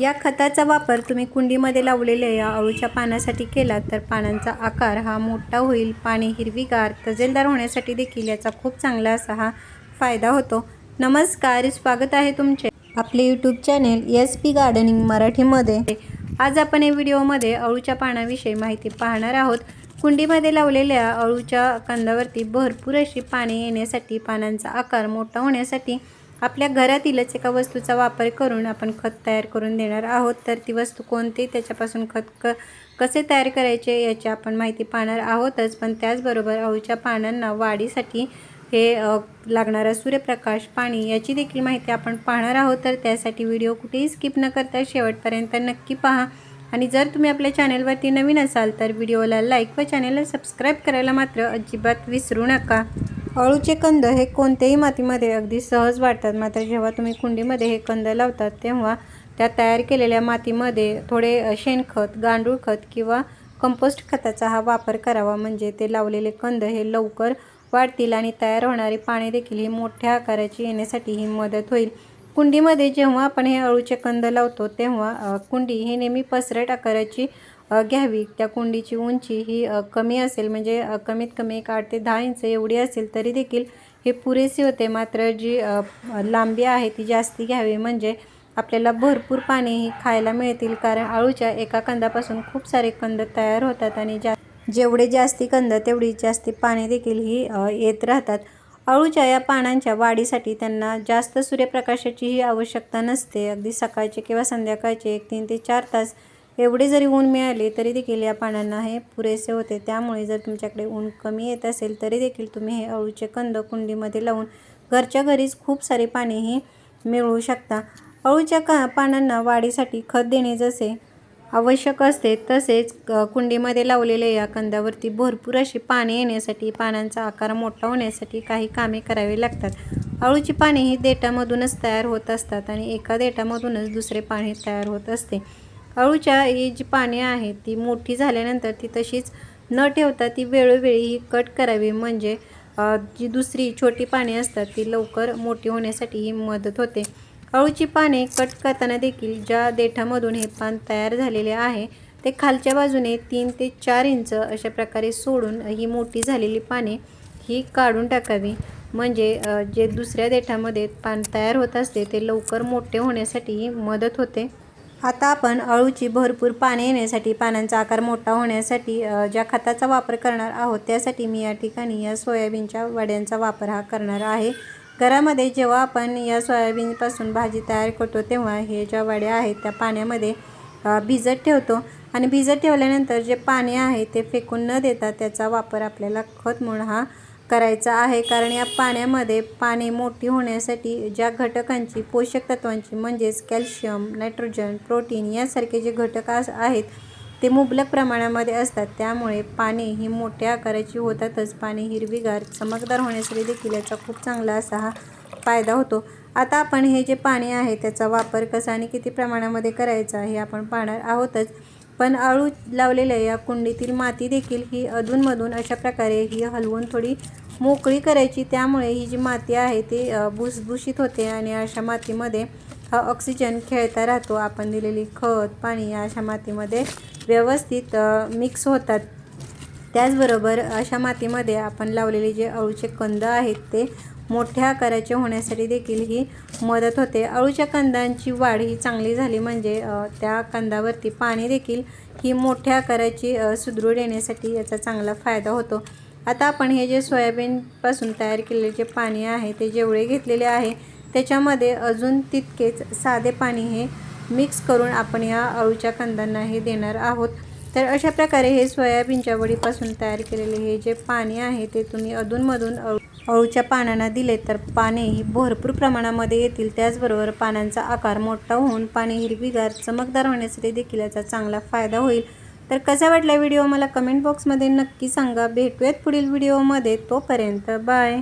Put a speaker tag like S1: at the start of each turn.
S1: या खताचा वापर तुम्ही कुंडीमध्ये लावलेल्या या अळूच्या पानासाठी केला तर पानांचा आकार हा मोठा होईल. पाणी हिरवीगार तजेलदार होण्यासाठी देखील याचा खूप चांगला असा हा फायदा होतो. नमस्कार स्वागत आहे तुमचे. आपले YouTube channel S P gardening मराठीमध्ये. आज आपण या व्हिडिओमध्ये अळूच्या पानाविषयी माहिती पाहणार आहोत. कुंडीमध्ये लावलेल्या अळूच्या कंदावरती भरपूर अशी पाने येण्यासाठी पानांचा आकार मोठा होण्यासाठी आपल्या घरातीलच एका वस्तूचा वापर करून आपण खत तयार करून देणार आहोत. तर ती वस्तू कोणती? त्याच्यापासून खत क कसे तयार करायचे याची आपण माहिती पाहणार आहोतच. पण त्याचबरोबर अळूच्या पानांना वाढीसाठी हे लागणारा सूर्यप्रकाश पाणी याची देखील माहिती आपण पाहणार आहोत. तर त्यासाठी व्हिडिओ कुठेही स्किप न करता शेवटपर्यंत नक्की पहा. आणि जर तुम्ही आपल्या चॅनलवरती नवीन असाल तर व्हिडिओला लाईक व चॅनलला सबस्क्राईब करायला मात्र अजिबात विसरू नका. अळूचे कंद हे कोणत्याही मातीमध्ये अगदी सहज वाढतात. मात्र जेव्हा तुम्ही कुंडीमध्ये हे कंद लावतात तेव्हा त्या तयार केलेल्या मातीमध्ये थोडे शेणखत गांडूळ खत किंवा कंपोस्ट खताचा हा वापर करावा. म्हणजे ते लावलेले कंद हे लवकर वाढतील आणि तयार होणारी पाने देखील ही मोठ्या आकाराची येण्यासाठी ही मदत होईल. कुंडीमध्ये जेव्हा आपण हे अळूचे कंद लावतो तेव्हा कुंडी ही नेहमी पसरट आकाराची घ्यावी. त्या कुंडीची उंची ही कमी असेल म्हणजे कमीत कमी एक आठ ते दहा इंच एवढी असेल तरी देखील हे पुरेसे होते. मात्र जी लांबी आहे ती जास्ती घ्यावी. म्हणजे आपल्याला भरपूर पाणी ही खायला मिळतील कारण अळूच्या एका कंदापासून खूप सारे कंद तयार होतात आणि जा जेवढे जास्ती कंद तेवढी जास्ती पाणी देखील ही येत राहतात. अळूच्या या पानांच्या वाढीसाठी त्यांना जास्त सूर्यप्रकाशाचीही आवश्यकता नसते. अगदी सकाळचे किंवा संध्याकाळचे एक तीन ते चार तास एवढे जरी ऊन मिळाले तरी देखील या पानांना हे पुरेसे होते. त्यामुळे जर तुमच्याकडे ऊन कमी येत असेल तरी देखील तुम्ही हे अळूचे कंद कुंडीमध्ये लावून घरच्या घरीच खूप सारे पाणीही मिळवू शकता. अळूच्या का पानांना वाढीसाठी खत देणे जसे आवश्यक असते तसेच कुंडीमध्ये लावलेल्या या कंदावरती भरपूर अशी पाने येण्यासाठी पानांचा आकार मोठा होण्यासाठी काही कामे करावी लागतात. अळूची पाने ही देठामधूनच तयार होत असतात आणि एका देठामधूनच दुसरे पाणी तयार होत असते. अळूच्या ही जी पाने आहेत ती मोठी झाल्यानंतर ती तशीच न ठेवता ती वेळोवेळी ही कट करावी. म्हणजे जी दुसरी छोटी पाने असतात ती लवकर मोठी होण्यासाठी ही मदत होते. अळूची पाने कट करताना देखील ज्या देठामधून हे पान तयार झालेले आहे ते खालच्या बाजूने तीन ते चार इंच अशा प्रकारे सोडून ही मोठी झालेली पाने ही काढून टाकावी. म्हणजे जे दुसऱ्या देठामध्ये पान तयार होत असते ते लवकर मोठे होण्यासाठी ही मदत होते. आता आपण अळूची भरपूर पाने येण्यासाठी पानांचा आकार मोठा होण्यासाठी ज्या खताचा वापर करणार आहोत त्यासाठी मी या ठिकाणी या सोयाबीनच्या वड्यांचा वापर हा करणार आहे. घरामध्ये जेव्हा आपण या सोयाबीनपासून भाजी तयार करतो तेव्हा हे ज्या वड्या आहेत त्या पाण्यामध्ये भिजत ठेवतो. आणि भिजत ठेवल्यानंतर जे पाणी आहे ते फेकून न देता त्याचा वापर आपल्याला खत म्हणून हा करायचा आहे कारण या पाण्यामध्ये पाने मोठी होण्यासाठी ज्या घटकांची पोषक तत्वांची म्हणजेच कॅल्शियम नायट्रोजन प्रोटीन यासारखे जे घटक आहेत ते मुबलक प्रमाणामध्ये असतात. त्यामुळे पाने ही मोठ्या आकाराची होतातच. पाने हिरवीगार चमकदार होण्यासाठी देखील याचा खूप चांगला असा हा फायदा होतो. आता आपण हे जे पाणी आहे त्याचा वापर कसा आणि किती प्रमाणामध्ये करायचा हे आपण पाहणार आहोतच. पण अळू लावलेल्या या कुंडीतील माती देखील ही अधूनमधून अशा प्रकारे ही हलवून थोडी मोकळी करायची. त्यामुळे ही जी माती आहे ती भुसभुशीत होते आणि अशा मातीमध्ये हा ऑक्सिजन खेळता राहतो. आपण दिलेली खत पाणी या अशा मातीमध्ये व्यवस्थित मिक्स होतात. त्याचबरोबर अशा मातीमध्ये आपण लावलेले जे अळूचे कंद आहेत ते मोठ्या आकाराचे होण्यासाठी देखील ही मदत होते. अळूच्या कंदांची वाढ ही चांगली झाली म्हणजे त्या कंदावरती पाणी देखील ही मोठ्या आकाराची सुदृढ येण्यासाठी याचा चांगला फायदा होतो. आता आपण हे जे सोयाबीनपासून तयार केलेले जे पाणी आहे ते जेवढे घेतलेले आहे त्याच्यामध्ये अजून तितकेच साधे पाणी हे मिक्स करून आपण या अळूच्या कंदांना हे देणार आहोत. तर अशा प्रकारे हे सोयाबीनच्या वडीपासून तयार केलेले हे जे पाणी आहे ते तुम्ही अधूनमधून अळू अळूच्या पानांना दिले तर पाने ही भरपूर प्रमाणामध्ये येतील. त्याचबरोबर पानांचा आकार मोठा होऊन पाणी हिरवीगार चमकदार होण्यासाठी देखील याचा चांगला फायदा होईल. तर कसा वाटला व्हिडिओ? मला कमेंट बॉक्समध्ये नक्की सांगा. भेटूयात पुढील व्हिडिओमध्ये. तोपर्यंत बाय.